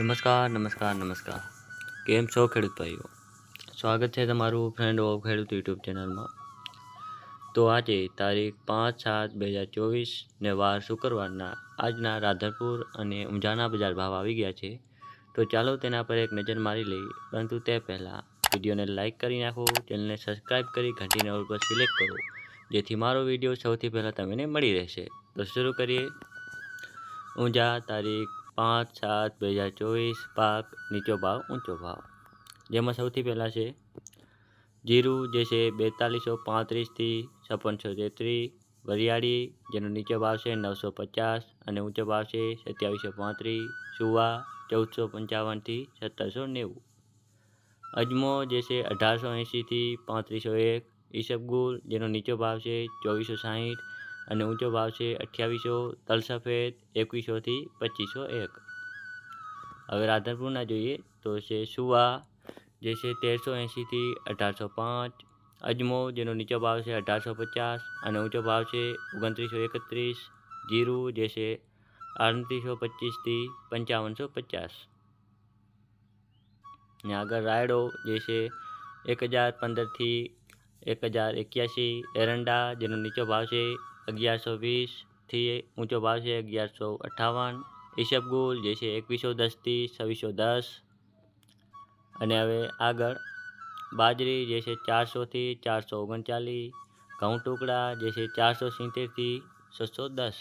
નમસ્કાર નમસ્કાર નમસ્કાર. કેમ છો ખેડૂત ભાઈઓ? સ્વાગત છે તમારું ફ્રેન્ડ ઓફ ખેડૂત યુટ્યુબ ચેનલમાં તો આજે તારીખ પાંચ સાત બે હજાર ચોવીસ ને વાર શુક્રવારના આજના રાધનપુર અને ઊંઝાના બજાર ભાવ આવી ગયા છે. તો ચાલો તેના પર એક નજર મારી લઈએ. પરંતુ તે પહેલાં વિડીયોને લાઇક કરી નાખો, ચેનલને સબસ્ક્રાઈબ કરી ઘંટીને ઉપર પર સિલેક્ટ કરો, જેથી મારો વીડિયો સૌથી પહેલાં તમને મળી રહેશે. તો શરૂ કરીએ. ઊંઝા તારીખ પાંચ, સાત, બે હજાર ચોવીસ, પાક, નીચો ભાવ, ઊંચો ભાવ. જેમાં સૌથી પહેલાં છે જીરું, જે છે બેતાલીસો પાંત્રીસથી છપ્પનસો તેત્રીસ. વરિયાળી, જેનો નીચો ભાવ છે નવસો પચાસ અને ઊંચો ભાવ છે સત્યાવીસો પાંત્રીસ. સુવા, ચૌદસો પંચાવનથી સત્તરસો નેવું. અજમો, જે છે અઢારસો એંશીથી પાંત્રીસો એક. ઈસબગુલ, જેનો નીચો ભાવ છે ચોવીસો સાહીઠ. અને ઊંચો ભાવ છે અઠ્યાવીસો, તલસફેદ એકવીસોથી પચીસો એક. હવે રાધનપુરના જોઈએ તો છે સુવા, જે છે તેરસો એંશીથી અઢારસો પાંચ. અજમો, જેનો નીચો ભાવ છે અઢારસો પચાસ અને ઊંચો ભાવ છે ઓગણત્રીસો એકત્રીસ. જીરું, જે છે આડત્રીસો પચીસથી પંચાવનસો પચાસ. ને આગળ રાયડો, જે છે એક હજાર પંદરથી એક હજાર એક્યાસી એરંડા, જેનો નીચો ભાવ છે અગિયારસો વીસથી ઊંચો ભાવ છે અગિયારસો અઠ્ઠાવન ઈસબગુલ જે છે એકવીસો દસથી છવ્વીસો દસ. અને હવે આગળ બાજરી જે છે ચારસોથી ચારસો ઓગણચાલીસ ઘઉં ટુકડા જે છે ચારસો સિત્તેરથી છસો દસ.